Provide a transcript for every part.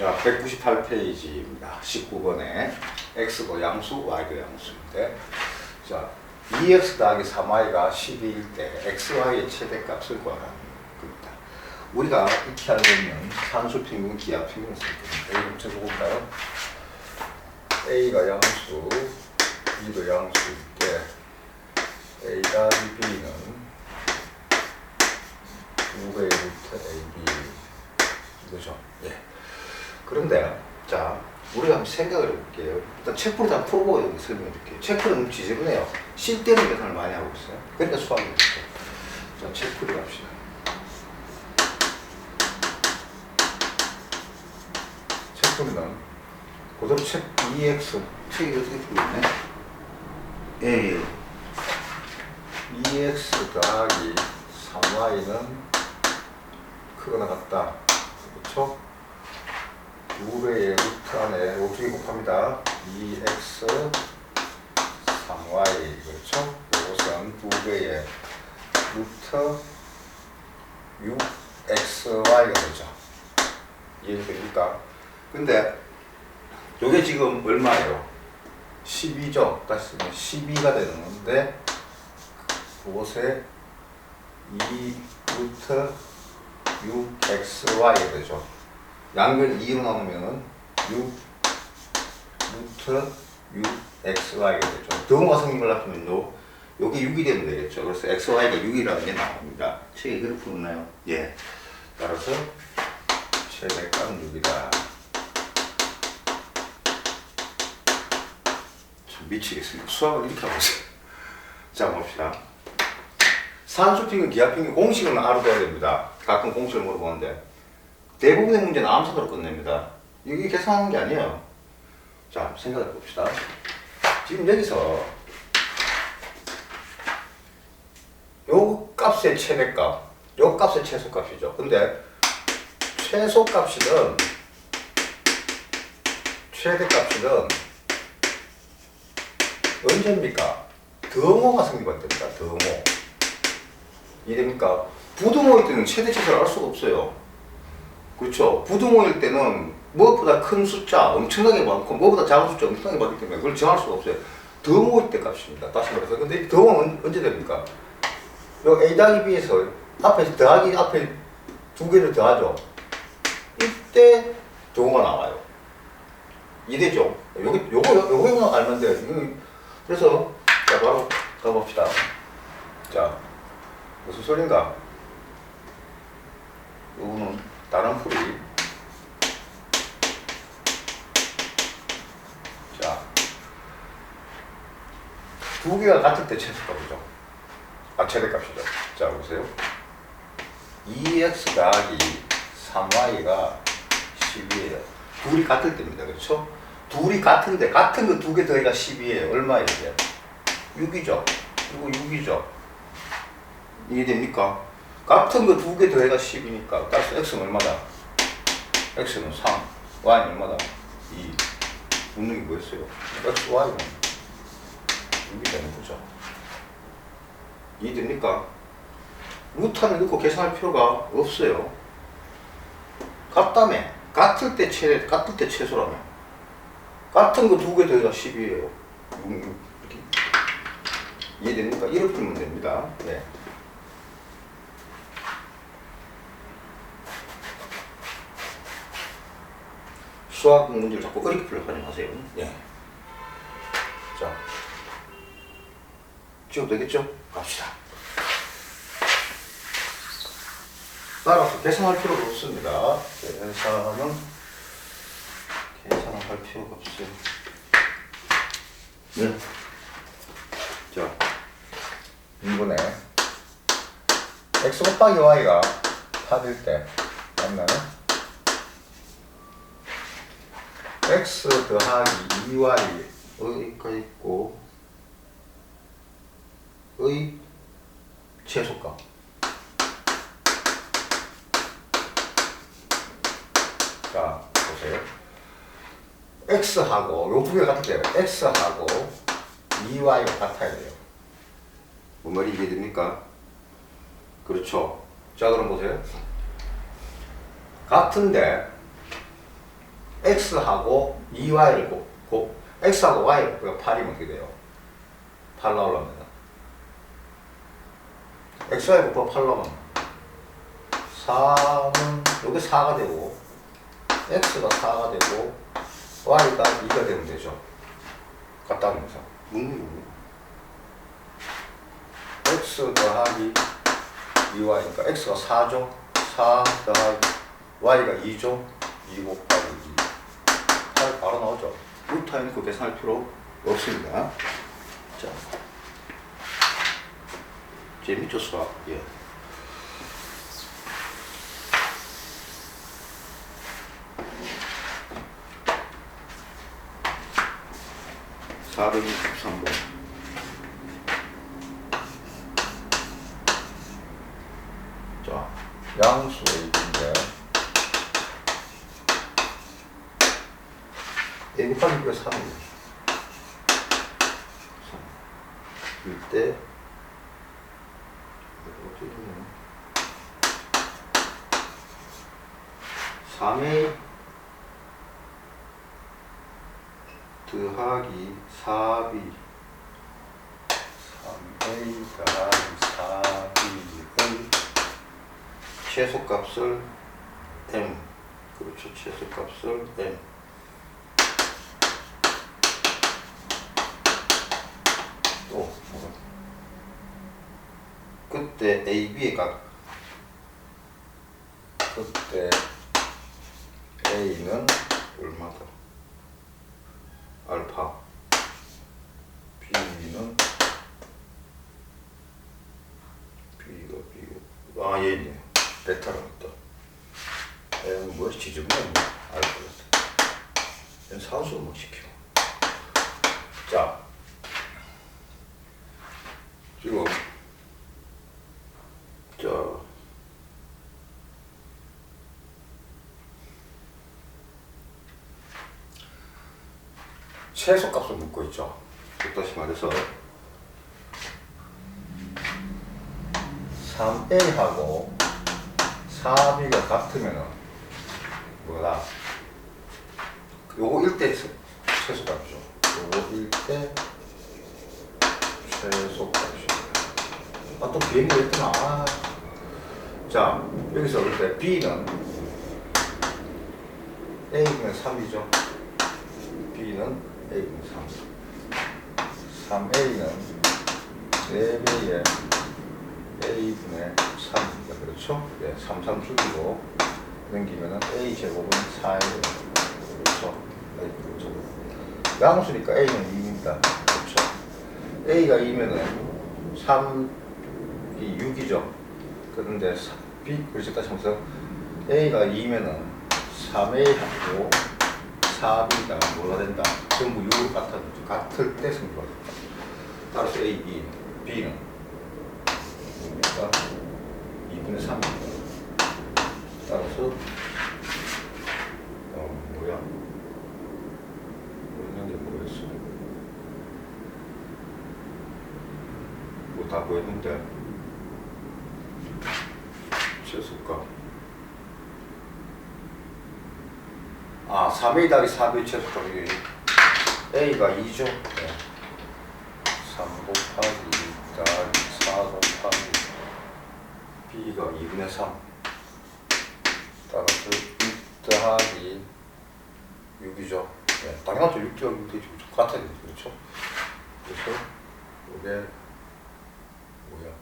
자, 198페이지입니다. 19번에 x도 양수, y도 양수인데 자, 2x 더하기 3y가 12일 때 xy의 최대값을 구하라는 겁니다. 우리가 익히 알고 있는 산수 평균, 기하 평균을 쓸 겁니다. 좀 볼까요? a가 양수, b도 양수일 때 a 더하기 b는 5의 루트 ab 이거죠. 예. 그런데 자 우리가 한번 생각을 해볼게요. 일단 체크를 다 풀어보고 여기 설명해 드릴게요. 체크는 지저분해요. 실 때는 계산을 많이 하고 있어요. 그러니까 수학이 있죠. 자 체크를 합시다. 체크는 그대로 책 2x 책이 어떻게 풀리네? 예. 2x 더하기 3y는 크거나 같다. 그렇죠? 2배의 루트 안에 어떻게 곱합니다. 2x 3y 그렇죠? 이것은 2배의 루트 6xy가 되죠. 이해됩니까? 근데 이게 지금 얼마예요? 12죠. 다시 쓰면 12가 되는 건데 그곳에 2 루트 6xy가 되죠. 양변 2로 나오면은 6 루트 6xy가 되죠. 등호가 성립을 합하면요. 여기 6이 되면 되겠죠. 그래서 xy가 6이라는 게 나옵니다. 책에 그렇게 풀었나요? 예. 따라서 최대값은 6이다. 참 미치겠습니다. 수학을 이렇게 있어요. 자, 봅시다. 산수평균, 기하평균 공식은 알아둬야 됩니다. 가끔 공식을 물어보는데 대부분의 문제는 암산으로 끝냅니다. 이게 계산하는 게 아니에요. 자, 생각해 봅시다. 지금 여기서 요 값의 최대값, 요 값의 최소값이죠. 근데 최소값이든 최대값이든 언제입니까? 등호가 성립할 때입니다. 등호. 이해됩니까? 부등호일 때는 최대 최소를 알 수가 없어요. 그렇죠. 부등호일 때는 무엇보다 큰 숫자 엄청나게 많고 무엇보다 작은 숫자 엄청나게 많기 때문에 그걸 정할 수가 없어요. 등호일 때 값입니다. 다시 말해서. 근데 이 등호는 언제 됩니까? 요 A 더하기 B에서 앞에 더하기 앞에 두 개를 더하죠. 이때 등호가 나와요. 이해되죠? 요거, 요거, 요거만 알면 돼요. 그래서, 자, 바로 가봅시다. 자, 무슨 소린가? 요거는 다른 풀이. 자, 두 개가 같을 때 최소값이죠. 아, 최대값이죠. 자, 보세요. 2x 더하기 3y가 10이에요. 둘이 같을 때입니다. 그렇죠? 둘이 같은데, 같은 거 두 개 더해가 10이에요. 얼마예요, 이게? 6이죠. 그리고 6이죠. 이해됩니까? 같은 거 두 개 더해가 10이니까 따라서 x는 얼마다? x는 3, y는 얼마다? 2. 묻는 게 뭐였어요? x, y는 6이 되는 거죠. 이해됩니까? 루트를 넣고 계산할 필요가 없어요. 같다며. 같을 때 최, 같을 때 최소라며. 같은 거 두 개 더해가 10이에요. 6, 6, 이렇게. 이해됩니까? 이렇게 풀면 됩니다. 네. 수학 문제를 자꾸 어렵게 풀려고 하지 마세요. 예. 자. 지워도 되겠죠? 갑시다. 따라서 계산할 필요가 없습니다. 계산은 계산할 필요가 없어요. 네. 자, 이번에 x 곱하기 y가 8일 때 만나는 x 더하기 2y 여기가 있고 의 최소값 자 보세요 x하고 요두개 같을 때요 x하고 2y가 같아야 돼요 뭔 말이 이해됩니까? 그렇죠. 자, 그럼 보세요. 같은데 x하고 2y를 곱, 곱 x하고 y 곱가 8이면 어떻게 돼요? 8 나오려면 xy 곱하 8 나오면 4는 여기 4가 되고 x가 4가 되고 y가 2가 되면 되죠. 같다 면서 문이고 x 더하기 2y니까 x가 4죠. 4 더하기 y가 2죠. 2 곱하기 2. 8 바로 나오죠. 루타인 그 계산할 필요 없습니다. 자. 재밌죠, 수학? 예. (463번) 자, 양수 A인데 A 곱하기 B가 3이에요. 3. 이때 어떻게 되냐 3A 더하기 4B 3A 더하기 4B의 최소값을 m 그렇죠 최소값을 m 또 뭐가 그때 a, b의 값. 그때 a는 얼마다? 알파 b는 b가 b가 아 얘네 베타라고 했다 얘는 뭐야 지정면 알것 같아 얘는 사수 못 시켜 자 지금 자 최소값을 묻고 있죠 다시 말해서 3A하고 4B가 같으면은 뭐다? 요거 1대 최소값이죠. 요거 1대 최소값이죠. 아, 또 비행기 했구나. 아. 자, 여기서 그때 B는 A분의 3이죠. A분의 3. 3A는 4배의 A분의 3입니다. 그렇죠? 네, 3, 3 숙이고 넘기면은 A 제곱은 4예요. 그렇죠? 네, 그렇죠. 양수니까 A는 2입니다. 그렇죠? A가 2면은 3이 6이죠. 그런데 B, 그렇죠? 다시 한번 A가 2면은 3A하고 4B가 뭐가 된다? 전부 6으로 같아, 같을 때 된다. 따라서 A, B, B는 뭡니까? 2분의 3입니다. 따라서 어 뭐야? 게 뭐였어? 뭐다 구했는데 최소값 아 3a 더하기 4b 최소값이 a가 2죠? 네. 3 곱하기 2 더하기 4 곱하기 b가 2분의 3 따라서 6 더하기 6이죠. 네, 당연하죠. 6 더하기 6 되죠. 같아야 되죠. 그렇죠? 그래서 이게 뭐야?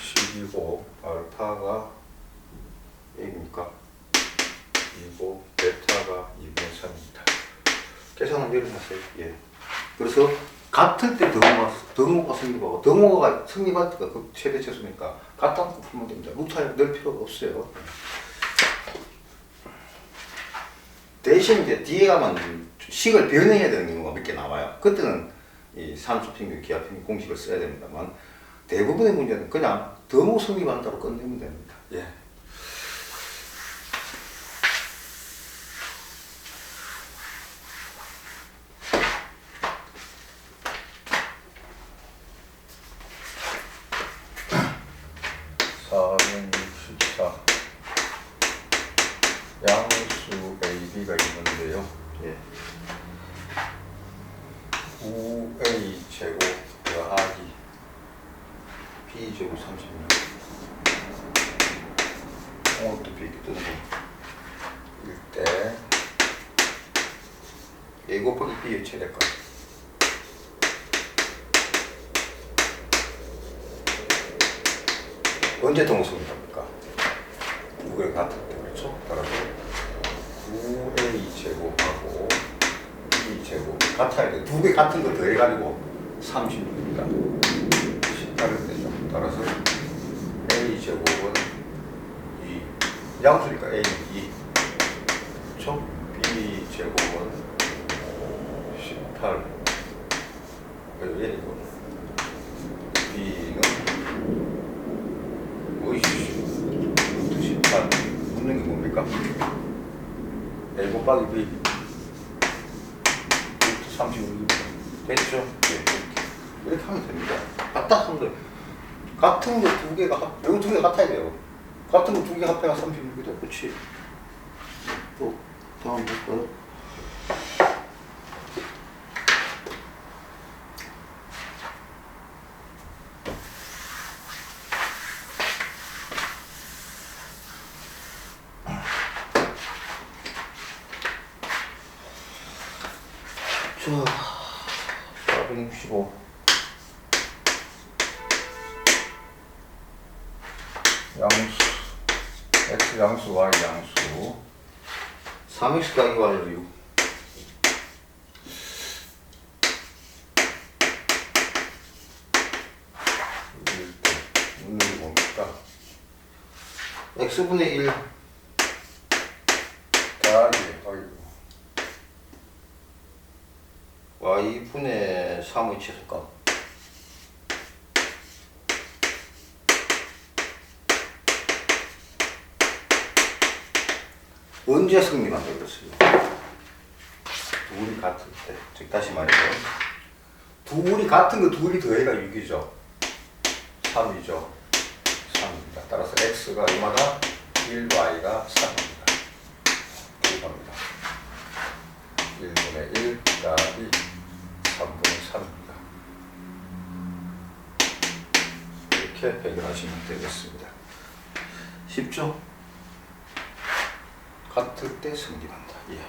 10이고 알파가 A입니까? 2고 베타가 2분의 3입니다. 내려놨어요. 예. 그래서 같을 때 등호가 등호가 성립하고 등호가 성립할 때가 그 최대 최소니까 같다 놓고 풀면 됩니다. 루트를 넣을 필요가 없어요. 대신 이제 뒤에 가면 식을 변형해야 되는 경우가 몇 개 나와요. 그때는 이 산수평균, 기하평균 공식을 써야 됩니다만 대부분의 문제는 그냥 등호 성립한다로 끝내면 됩니다. 예. 사백육십사 양수 AB가 있는데 예. 9A 제곱 더하기. B 제곱 36 이것도 비기 뜨는 거 1대 A 곱하기 B의 최대값 언제 동성이 됩니까? 9의 같을 때 그렇죠? 따라서 9A 제곱하고 B 제곱 같아야 돼. 두 개 같은 거 더해가지고 36입니다. 18을 되죠. 따라서 A 제곱은 2. 양수니까 A는 2. 그렇죠? B 제곱은 18. 왜 이거? B는 오이씨 18. 묻는 게 뭡니까? A 곱하기 B 36 됐죠? 네, 이렇게. 이렇게 하면 됩니다. 딱딱한 거예요. 같은 거 두 개가 합, 여기 두 개가 같아야 돼요. 같은 거 두개 합해야 36이다. 그렇지? 또 다음 볼까요? 양수, x 양수, y 양수. 3x 더하기 y를 6. 묻는 게 뭡니까? x분의 1 더하기, 어이구. y분의 3의 최소값 언제 승리만 되겠어요? 둘이 같을 때, 즉 다시 말해서 둘이 같은 거 둘이 더해가 6이죠 3이죠 3입니다 따라서 x가 얼마다? 1y가 3입니다 이겁니다 1분의 1 더하기 3분의 3입니다. 이렇게 해결하시면 되겠습니다. 쉽죠? 같을 때 승리한다. 예.